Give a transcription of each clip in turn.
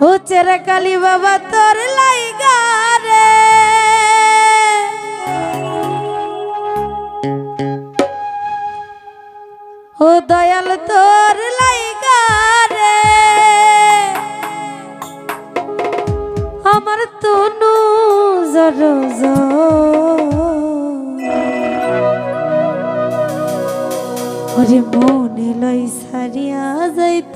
হুচের কালী বাবা, তোর লাইগারে ও দয়াল, তোর লাইগারে আমার তনু জর ওরে মনে লই সারিয়া যাইত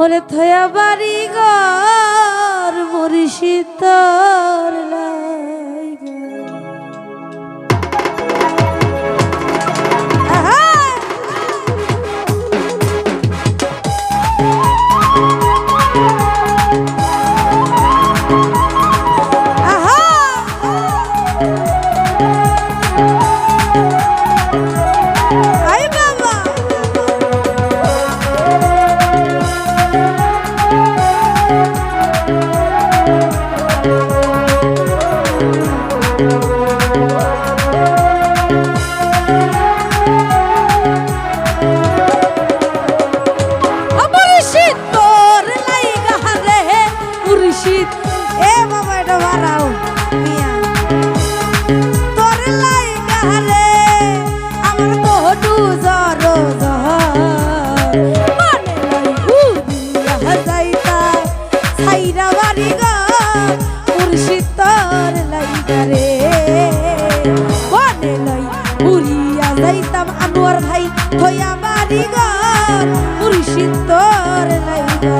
ওরে থয়া বাড়ি গর মরিষি তোর মুর্শিদ তোর লাইবা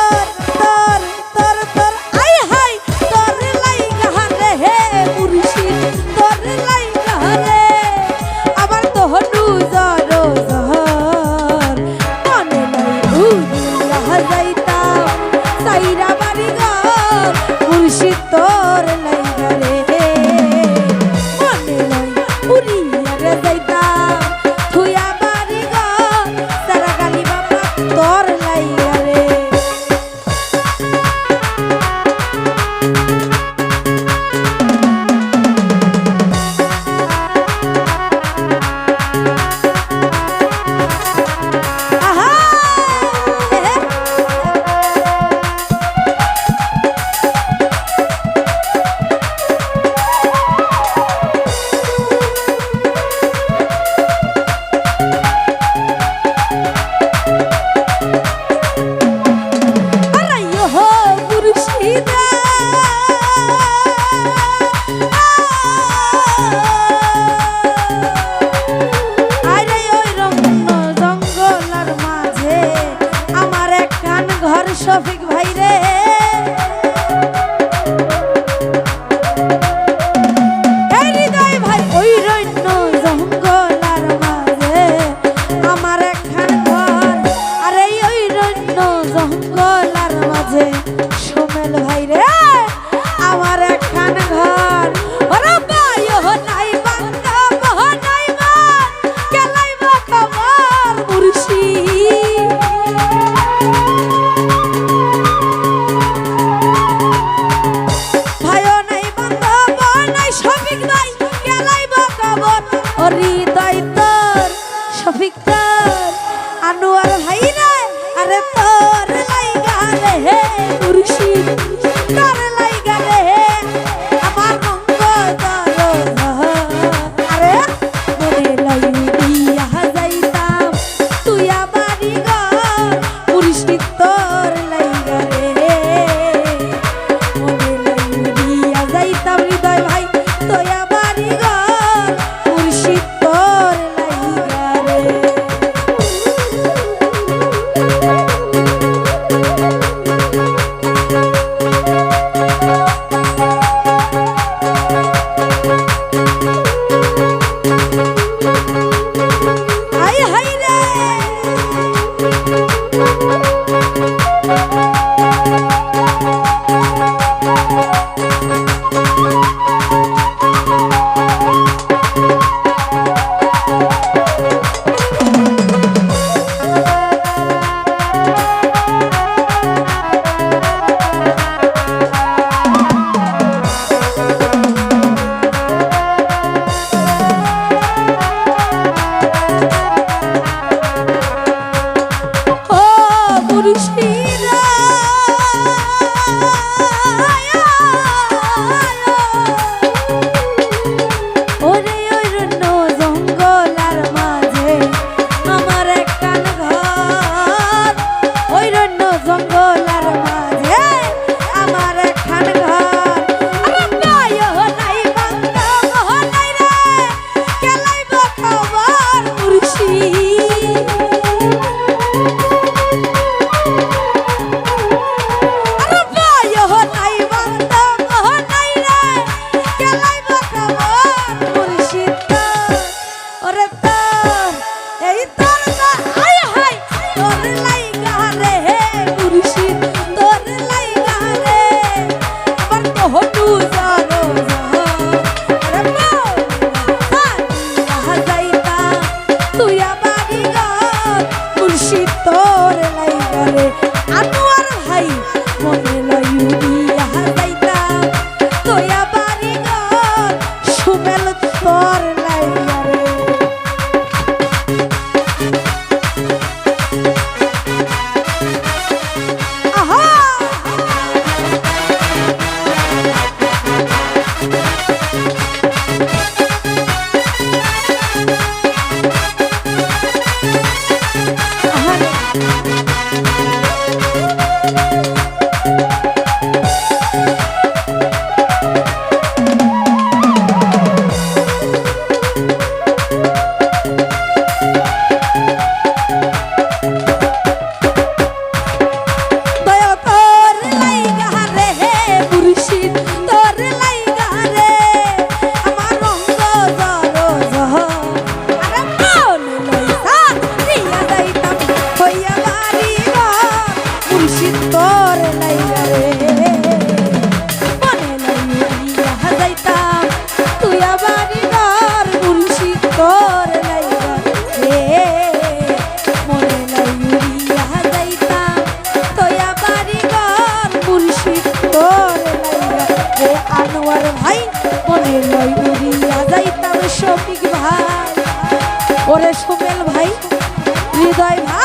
পাগল ও তোর শফিক তোর আনোয়ার মুর্শিদ তোর ওরে সুমেল ভাই হৃদয় ভাই।